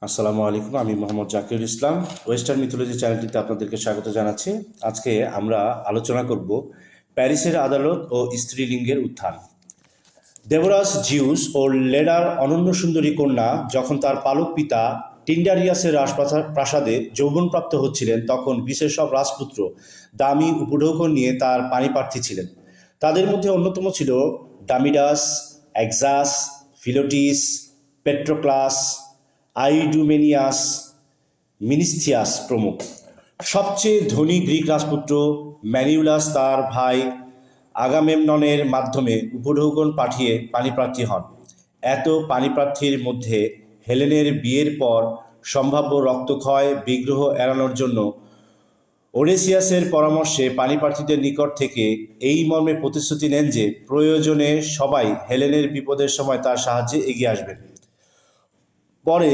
আসসালামু আলাইকুম, আমি মোহাম্মদ জাকির ইসলাম। ওয়েস্টার্ন মিথোলজি চ্যানেলটিতে আপনাদেরকে স্বাগত জানাচ্ছি। আজকে আমরা আলোচনা করব প্যারিসের আদালত ও স্ত্রীলিঙ্গের উত্থান। দেবরাজ জিউস ও লেডার অনন্য সুন্দরী কন্যা যখন তার পালক পিতা টিন্ডারিয়াসের রাজপ্রাসা- প্রাসাদে যৌবনপ্রাপ্ত হচ্ছিলেন, তখন গ্রিসের সব রাজপুত্র দামি উপঢৌকন নিয়ে তার পানিপ্রার্থী ছিলেন। তাদের মধ্যে অন্যতম ছিল ডামিডাস এক্সাস, ফিলোটিস, পেট্রোক্লাস আইডুমেনিয়াস মিনিস্থিয়াস প্রমুখ। সবচেয়ে ধনী গ্রিক রাজপুত্র ম্যানিউলাস তার ভাই আগামেমননের মাধ্যমে উপঢৌকন পাঠিয়ে পানিপ্রার্থী হন। এত পানিপ্রার্থীর মধ্যে হেলেনের বিয়ের পর সম্ভাব্য রক্তক্ষয়, বিগ্রহ এড়ানোর জন্য ওডেসিয়াসের পরামর্শে পানিপ্রার্থীদের নিকট থেকে এই মর্মে প্রতিশ্রুতি নেন যে প্রয়োজনে সবাই হেলেনের বিপদের সময় তার সাহায্যে এগিয়ে আসবেন। পরে